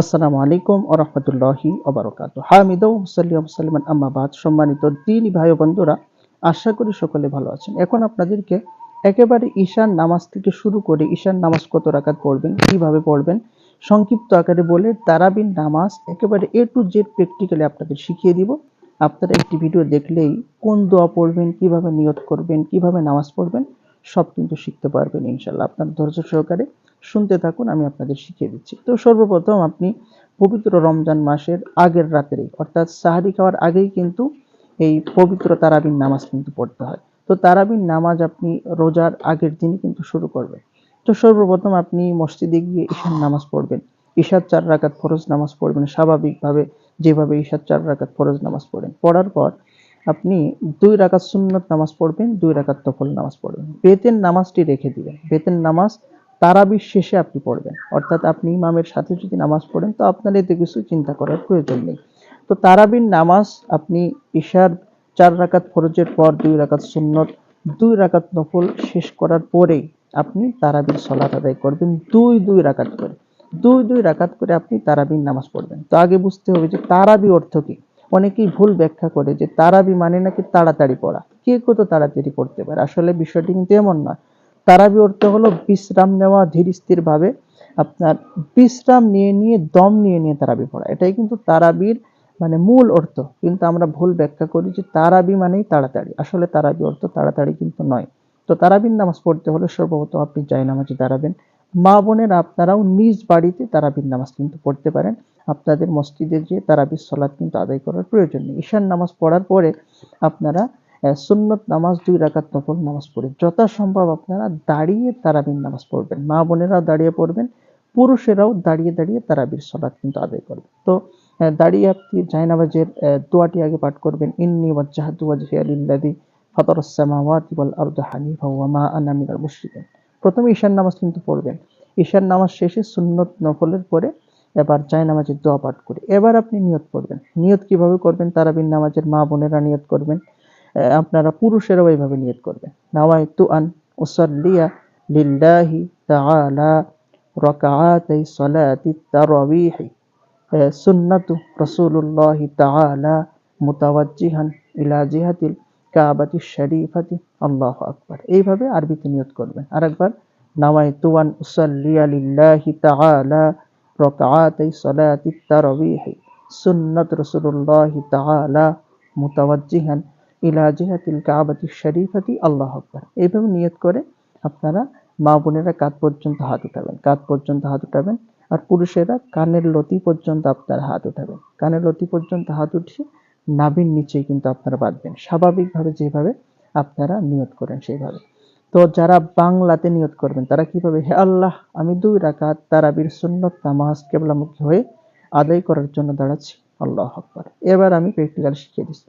আসসালামু আলাইকুম ও রহমতুল্লাহি ওবরকাত হামিদ মুসাল্লি মুসলিমান আম্মাবাদ সম্মানিত দিনী ভাই বন্ধুরা, আশা করি সকলে ভালো আছেন। এখন আপনাদেরকে একেবারে ঈশান নামাজ থেকে শুরু করে ঈশান নামাজ কত রাকাত পড়বেন, কীভাবে পড়বেন, সংক্ষিপ্ত আকারে বলে তারাবিন নামাজ একেবারে এ টু জেড প্র্যাকটিক্যালি আপনাদের শিখিয়ে দিব। আপনারা একটি ভিডিও দেখলেই কোন দোয়া পড়বেন, কীভাবে নিয়ত করবেন, কীভাবে নামাজ পড়বেন, সব কিন্তু শিখতে পারবেন ইনশাল্লাহ আপনার ধৈর্য সহকারে শুনতে থাকুন, আমি আপনাদের শিখিয়ে দিচ্ছি। তো সর্বপ্রথম আপনি পবিত্র রমজান মাসের আগের রাতেরই অর্থাৎ সাহারি খাওয়ার আগেই কিন্তু এই পবিত্র তারাবিন নামাজ কিন্তু পড়তে হয়। তো তারাবিন নামাজ আপনি রোজার আগের দিনই কিন্তু শুরু করবেন। তো সর্বপ্রথম আপনি মসজিদে গিয়ে ঈশান নামাজ পড়বেন। ঈশার চার রাকাত ফরজ নামাজ পড়বেন, স্বাভাবিকভাবে যেভাবে ঈশার চার রাকাত ফরজ নামাজ পড়েন। পড়ার পর আপনি দুই রাকাত সুন্নত নামাজ পড়বেন, দুই রাকাত তফল নামাজ পড়বেন। বেতের নামাজটি রেখে দিবেন। বেতের নামাজ তারাবির শেষে আপনি পড়বেন। অর্থাৎ আপনি ইমামের সাথে যদি নামাজ পড়েন, তো আপনার এতে কিছু চিন্তা করার প্রয়োজন নেই। তো তারাবির নামাজ আপনি ঈশার চার রাকাত ফরজের পর দুই রাকাত সুন্নত, দুই রাকাত নফল শেষ করার পরেই আপনি তারাবির সলাত আদায় করবেন দুই দুই রাকাত করে। দুই দুই রাকাত করে আপনি তারাবির নামাজ পড়বেন। তো আগে বুঝতে হবে যে তারাবি অর্থ কি? অনেকেই ভুল ব্যাখ্যা করে যে তারাবি মানে নাকি তাড়াতাড়ি পড়া। কে কত তাড়াতাড়ি পড়তে পারে? আসলে বিষয়টি কিন্তু এমন নয়। তারাবি অর্থ হলো বিশ্রাম নেওয়া ধীর স্থির ভাবে আপনার বিশ্রাম নিয়ে নিয়ে, দম নিয়ে নিয়ে তারাবি পড়া। এটাই কিন্তু তারাবির মানে মূল অর্থ। কিন্তু আমরা ভুল ব্যাখ্যা করি যে তারাবি মানেই তাড়াতাড়ি। আসলে তারাবি অর্থ তাড়াতাড়ি কিন্তু নয়। তো তারাবির নামাজ পড়তে হলে সর্বপ্রথম আপনি জায় নামাজে দাঁড়াবেন। মা বোনের আপনারাও নিজ বাড়িতে তারাবির নামাজ কিন্তু পড়তে পারেন। আপনাদের মসজিদে যে তারাবির সলাদ কিন্তু আদায় করার প্রয়োজন নেই। ঈশান নামাজ পড়ার পরে আপনারা সুন্নত নামাজ দুই রাকাত নফল নামাজ পড়ে। যথাসম্ভব আপনারা দাঁড়িয়ে তারাবির নামাজ পড়বেন। মা বোনেরাও দাঁড়িয়ে পড়বেন, পুরুষেরাও দাঁড়িয়ে দাঁড়িয়ে তারাবির সলাৎ কিন্তু আদায় করবে তো দাঁড়িয়ে আপনি জায়নামাজের দোয়াটি আগে পাঠ করবেন। ইন্নি ওয়াজ্জাহাতু আরদা হানিফা ওয়া মা মুশরিকিন। প্রথমে ঈশান নামাজ কিন্তু পড়বেন। ঈশান নামাজ শেষে সুন্নত নফলের পরে এবার জায় নামাজের দোয়া পাঠ করে। এবার আপনি নিয়ত করবেন। নিয়ত কীভাবে করবেন? তারাবিন নামাজের মা বোনেরা নিয়ত করবেন। আপনারা পুরুষেরাও এইভাবে নিয়ত করবেন। নাওয়াইতু আন উসাল্লিয়া লিল্লাহি তাআলা রাকাআতাই সালাতি তারাবিহি সুন্নাতু রাসূলুল্লাহি তাআলা মুতাওয়াজ্জিহান ইলা জিহাতিল কাবাতি শরীফাতি। আল্লাহু আকবার। এইভাবে আরবিতে নিয়ত করবেন। আরেকবার, নাওয়াইতু আন উসাল্লিয়া লিল্লাহি তাআলা রাকাআতাই সালাতি তারাবিহি সুন্নাত রাসূলুল্লাহি তাআলা মুতাওয়াজ্জিহান ইলা জিহাতিল কাবাতি শরীফাতি, আল্লাহ আকবার। এইভাবে নিয়ত করে আপনারা মা বোনেরা কাঁধ পর্যন্ত হাত উঠাবেন, কাঁধ পর্যন্ত হাত উঠাবেন, আর পুরুষেরা কানের লতি পর্যন্ত আপনারা হাত উঠাবেন। কানের লতি পর্যন্ত হাত উঠিয়ে নাভির নিচে কিন্তু আপনারা বাঁধবেন। স্বাভাবিকভাবে যেভাবে আপনারা নিয়ত করেন সেইভাবে। তো যারা বাংলাতে নিয়ত করবেন, তারা কীভাবে হে আল্লাহ, আমি দুই রাকাত তারাবির সুন্নত নামাজ কেবলামুখী হয়ে আদায় করার জন্য দাঁড়াচ্ছি। আল্লাহ আকবার। এবার আমি প্র্যাকটিক্যাল শিখিয়ে দিচ্ছি।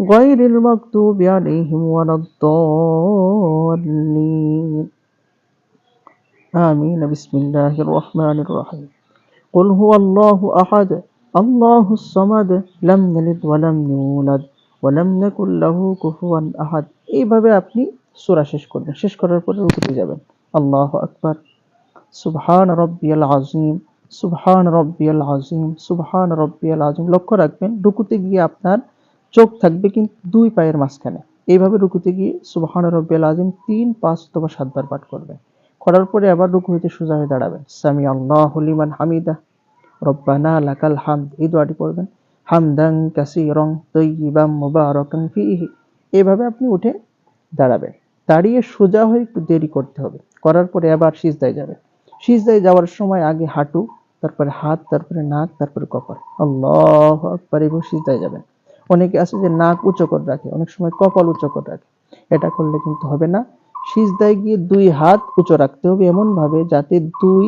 غير المكتوب عليهم ولا الضالين آمين بسم الله الرحمن الرحيم قل هو الله أحد الله الصمد لم يلد ولم يولد ولم يكن له كفوا أحد এইভাবে আপনি সূরা শেষ করবেন শেষ করার পরে রুকুতে যাবেন আল্লাহু আকবার সুবহান রব্বিয়াল আযীম সুবহান রব্বিয়াল আযীম সুবহান রব্বিয়াল আযীম লক্ষ্য রাখবেন রুকুতে গিয়ে আপনার চোখ থাকবে কিন্তু দুই পায়ের মাঝখানে। এইভাবে রুকুতে গিয়ে সুবহান রব্বিল আজিম তিন পাঁচ অথবা সাতবার পাঠ করবেন করার পরে আবার রুকু হইতে সোজা হয়ে দাঁড়াবেন সামি আল্লাহ লিমান হামিদা। রব্বানা লাকাল হামদ। এই দোয়াটি পড়বেন। হামদাং কাসিরং তৈবাম মুবারাকান ফিহি। এইভাবে আপনি উঠে দাঁড়াবেন। দাঁড়িয়ে সোজা হয়ে একটু দেরি করতে হবে। করার পরে আবার সিজদায় যাবে। সিজদায় যাওয়ার সময় আগে হাঁটু, তারপরে হাত, তারপরে নাক, তারপরে কপাল। আল্লাহ আকবার এবার সিজদায় যাবেন। অনেকে আছে যে নাক উঁচু করে রাখে, অনেক সময় কপাল উঁচু করে রাখে। এটা করলে কিন্তু হবে না। সিজদায় গিয়ে দুই হাত উঁচু রাখতে হবে এমন ভাবে যাতে দুই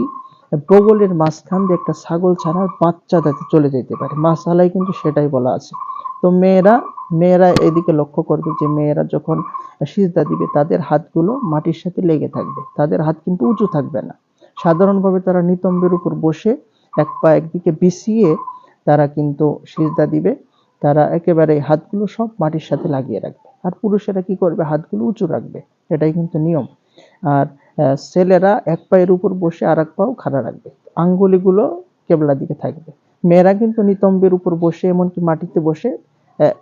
বগলের মাঝখান দিয়ে একটা ছাগল ছাড়ার বাচ্চা যাতে চলে যেতে পারে। মাসালায় কিন্তু সেটাই বলা আছে। তো মেয়েরা মেয়েরা এদিকে লক্ষ্য করবে যে মেয়েরা যখন সিজদা দিবে, তাদের হাতগুলো মাটির সাথে লেগে থাকবে। তাদের হাত কিন্তু উঁচু থাকবে না। সাধারণভাবে তারা নিতম্বের উপর বসে এক পা একদিকে বিছিয়ে তারা কিন্তু সিজদা দিবে। তারা একেবারে হাতগুলো সব মাটির সাথে লাগিয়ে রাখবে। আর পুরুষেরা কি করবে? হাতগুলো উঁচু রাখবে। এটাই কিন্তু নিয়ম। আর ছেলেরা এক পায়ের উপর বসে আর এক পাও খাড়া রাখবে। আঙ্গুলিগুলো কেবলা দিকে থাকবে। মেয়েরা কিন্তু নিতম্বের উপর বসে, এমনকি মাটিতে বসে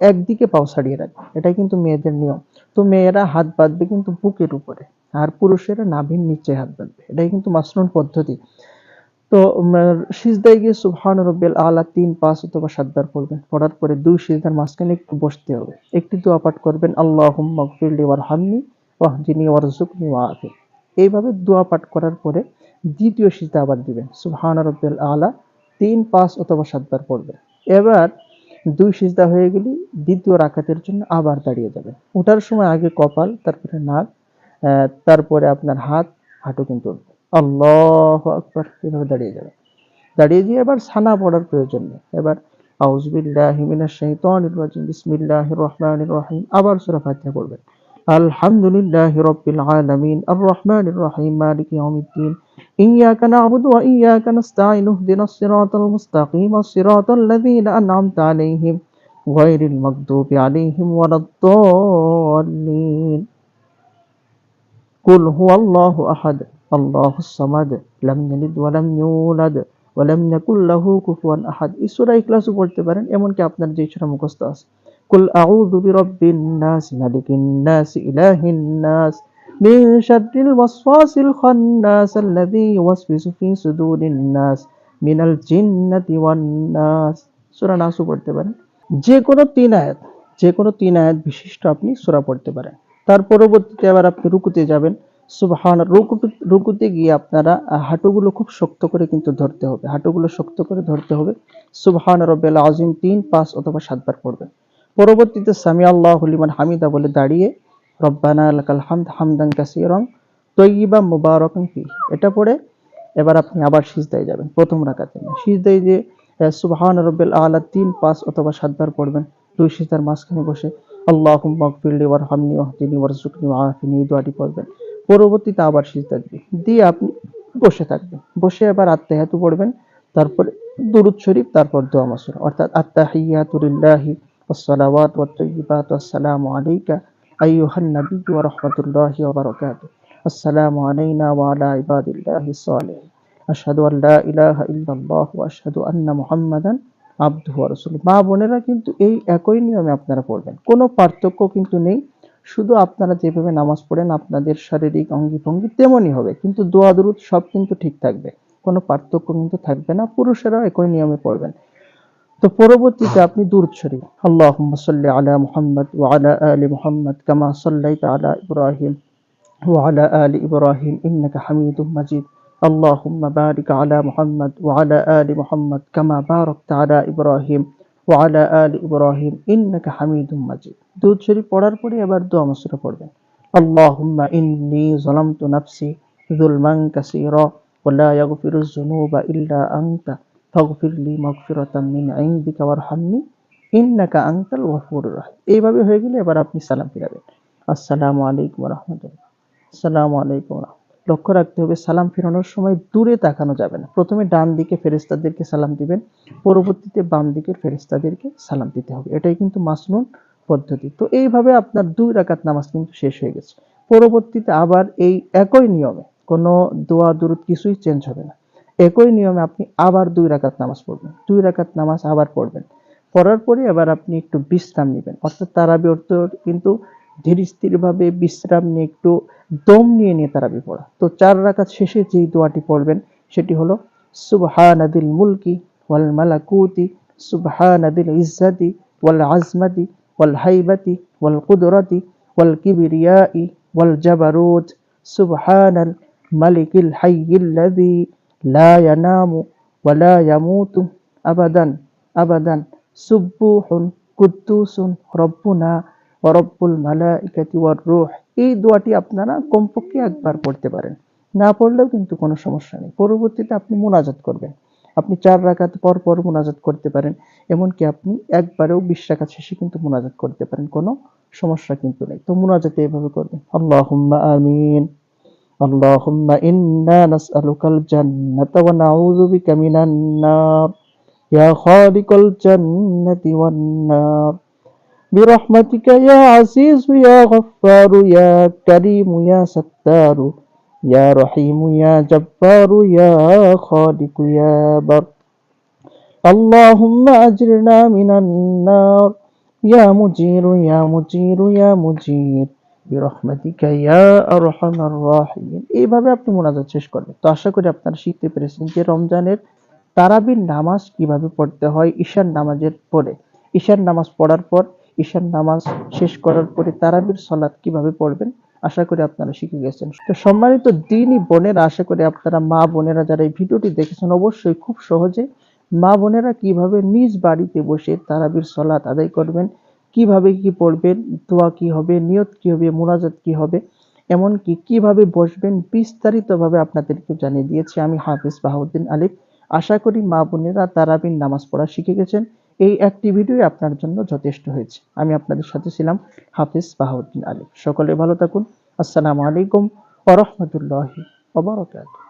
একদিকে পাও ছাড়িয়ে রাখবে। এটাই কিন্তু মেয়েদের নিয়ম। তো মেয়েরা হাত বাঁধবে কিন্তু বুকের উপরে। আর পুরুষেরা নাভির নিচে হাত বাঁধবে। এটাই কিন্তু মাসনুন পদ্ধতি। তো সিজদায় গিয়ে সুবহান রব্বিল আলা তিন পাঁচ অথবা সাতবার পড়বেন। পড়ার পরে দুই সিজদার মাঝখানে একটু বসতে হবে। একটি দোয়া পাঠ করবেন আল্লাহ আল্লাহুম্মা গফিরলি ওয়ারহামনি ওয়াহদিনি ওয়ারজুকনি ওয়াআফি। এইভাবে দোয়া পাঠ করার পরে দ্বিতীয় সিজদা আবার দিবেন সুবহান রব্বিল আলা তিন পাঁচ অথবা সাতবার পড়বেন। এবার দুই সিজদা হয়ে গেলে দ্বিতীয় রাকাতের জন্য আবার দাঁড়িয়ে যাবেন। ওঠার সময় আগে কপাল, তারপরে নাক তারপরে আপনার হাত, হাঁটু কিন্তু আল্লাহ আকবার এভাবে দাঁড়িয়ে যাবে দাঁড়িয়ে দিয়ে এবার সানা পড়ার প্রয়োজন নেই এবার আউজবিল্লাহি মিনাশ শাইতানির রাজিম বিসমিল্লাহির রহমানির রহিম আবার সূরা ফাতিহা পড়বেন আলহামদুলিল্লাহি রাব্বিল আলামিন আর রহমানির রহিম মালিকি ইয়াউমিদ্দিন إياك نعبد وإياك نستعين اهدنا الصراط المستقيم الصراط الذين أنعمت عليهم غير المغضوب عليهم ولا الضالين قل هو الله أحد الله الصمد لم يلد ولم يولد ولم يكن له كفوا أحد এই সূরা ইখলাসও পড়তে পারেন এমনকি আপনার যে সূরা মুখস্থ আছে কুল আউযু বিরাব্বিন নাস মালিকিন নাস ইলাহিন নাস من شر الوسواس الخناس الذي يوسوس في صدور الناس من الجنة والناس সূরা নাসও পড়তে পারেন যে কোনো তিন আয়াত যে কোনো তিন আয়াত বিশিষ্ট আপনি সূরা পড়তে পারেন তার পরবর্তীতে আবার আপনি রুকুতে যাবেন সুবহান রুকু রুকুতে গিয়ে আপনারা হাঁটুগুলো খুব শক্ত করে কিন্তু ধরতে হবে। হাঁটুগুলো শক্ত করে ধরতে হবে। সুবহান রব্বিল আজিম তিন, পাঁচ অথবা সাতবার পড়বেন। পরবর্তীতে সামি আল্লাহ হলিমান হামিদা বলে দাঁড়িয়ে, রব্বানা লাকাল হামদ হামদান কাসীরান তৈয়িবা মুবারাকান ফি এটা পড়ে এবার আপনি আবার সিজদায় যাবেন, প্রথম রাকাতে। সিজদায় যে সুবহান রব্বিল আলা তিন, পাঁচ অথবা সাতবার পড়বেন, দুই সিজদার মাঝখানে বসে আল্লাহুম্মা গফিরলি ওয়ারহামনি ওয়াহদিনি ওয়ারজুকনি এই দোয়াটি পড়বেন। পরবর্তীতে আবার সিজদা দিবেন দিয়ে আপনি বসে থাকবেন বসে এবার আত্মাহাতু পড়বেন তারপরে দুরুদ শরীফ তারপর দোয়া মাসুরা অর্থাৎ আত্তাহিয়াতু লিল্লাহি والصلوات والطيبات والسلام عليك أيها النبي ورحمة الله وبركاته السلام علينا وعلى عباد الله الصالحين أشهد أن لا إله إلا الله وأشهد أن محمدا আব্দুহু ওয়া রাসূলুহু মা বোনেরা কিন্তু এই একই নিয়মে আপনারা পড়বেন কোনো পার্থক্য কিন্তু নেই শুধু আপনারা যেভাবে নামাজ পড়েন আপনাদের শারীরিক অঙ্গি ভঙ্গি তেমনই হবে কিন্তু দোয়া দুরুদ সব কিন্তু ঠিক থাকবে কোনো পার্থক্য কিন্তু থাকবে না পুরুষেরা একই নিয়মে পড়বেন তো পরবর্তীতে আপনি দুরূদ শরীফ আল্লাহুম্মা সাল্লি আলা মুহাম্মদ ওয়া আলা আলি মুহাম্মদ কামা সাল্লাইতা আলা ইব্রাহিম ওয়া আলা আলি ইব্রাহিম ইন্নাকা হামিদুম মাজিদ اللهم بارك على محمد وعلى آل محمد كما باركت على إبراهيم وعلى آل إبراهيم إنك حميد مجيد দুধ শরীফ পড়ার পরে আবার দোয়া মসুরা পড়বেন আল্লাহুম্মা ইন্নি নাফসি যুলমান কাসীরা ওয়া লা যুনুবা ইল্লা আনতা ফাগফির লি মিন ইনদিকা ওয়ারহামনি ইন্নাকা আনতাল রাহিম। এইভাবে হয়ে গেলে এবার আপনি সালাম ফিরাবেন। আসসালামু আলাইকুম ওয়া রাহমাতুল্লাহ। আসসালামু আলাইকুম ওয়া লক্ষ্য রাখতে হবে, সালাম ফেরানোর সময় দূরে তাকানো যাবে না। প্রথমে ডান দিকে ফেরিস্তাদেরকে সালাম দিবেন, পরবর্তীতে বাম দিকের ফেরিস্তাদেরকে সালাম দিতে হবে। এটাই কিন্তু মাসনুন পদ্ধতি। তো এইভাবে আপনার দুই রাকাত নামাজ কিন্তু শেষ হয়ে গেছে। পরবর্তীতে আবার এই একই নিয়মে কোনো দোয়া, দুরুদ কিছুই চেঞ্জ হবে না। একই নিয়মে আপনি আবার দুই রাকাত নামাজ পড়বেন। দুই রাকাত নামাজ আবার পড়বেন। পড়ার পরে এবার আপনি একটু বিশ্রাম নেবেন। অর্থাৎ তারাবি অর্থ কিন্তু ধীর স্থির ভাবে বিশ্রাম নিয়ে একটু দম নিয়ে নিয়ে তারাবি পড়া। তো চার রাকাত শেষে যেই দোয়াটি পড়বেন, সেটি হলো, সুবহানাদিল মুলকি ওয়াল মালাকুতি, সুবহানাদিল ইজ্জাতি ওয়াল আজমাতি ওয়াল হাইবাতি ওয়াল কুদরতি ওয়াল কিবরিয়াই ওয়াল জাবারুত সুবহানাল মালিকিল হাইয়িল্লাযী لا ينام ولا يموت أبدا أبدا سبوح قدوس ربنا ورب الملائكة والروح এই দোয়াটি আপনারা কমপক্ষে একবার পড়তে পারেন না পড়লেও কিন্তু কোনো সমস্যা নেই পরবর্তীতে আপনি মোনাজাত করবেন আপনি চার রাকাত পর পর মোনাজাত করতে পারেন এমনকি আপনি একবারেও বিশ রাকাত শেষে কিন্তু মোনাজাত করতে পারেন কোনো সমস্যা কিন্তু নেই তো মোনাজাতে এভাবে করবেন আল্লাহুম্মা আমিন اللهم إنا نسألك الجنة ونعوذ بك من النار يا خالق الجنة والنار برحمتك يا عزيز يا غفار يا كريم يا ستار يا رحيم يا جبار يا خالق يا بر اللهم أجرنا من النار يا مجير يا مجير يا مجير বিরহমাতিকা ইয়া আরহামার রাহিমিন এইভাবে আপনি মোনাজাত শেষ করবেন তো আশা করি আপনারা শিখতে পেরেছেন যে রমজানের তারাবির নামাজ কিভাবে পড়তে হয় ঈশান নামাজের পরে ঈশান নামাজ পড়ার পর ঈশান নামাজ শেষ করার পরে তারাবির সলাৎ কিভাবে পড়বেন আশা করি আপনারা শিখে গেছেন। তো সম্মানিত দিনই বোনেরা, আশা করি আপনারা মা বোনেরা যারা এই ভিডিওটি দেখেছেন অবশ্যই খুব সহজে মা বোনেরা কীভাবে নিজ বাড়িতে বসে তারাবির সলাত আদায় করবেন, কীভাবে কি পড়বেন, দোয়া কি হবে, নিয়ত কি হবে, মোনাজাত কি হবে, এমনকি কীভাবে বসবেন বিস্তারিতভাবে আপনাদেরকে জানিয়ে দিয়েছি আমি হাফিজ বাহাউদ্দিন আলিফ। আশা করি মা বোনেরা তারাবির নামাজ পড়া শিখে গেছেন। এই একটি ভিডিও আপনার জন্য যথেষ্ট হয়েছে। আমি আপনাদের সাথে ছিলাম হাফিজ বাহাউদ্দিন আলী। সকলে ভালো থাকুন। আসসালামু আলাইকুম ওরহমতুল্লাহি ওবরাকাতুহু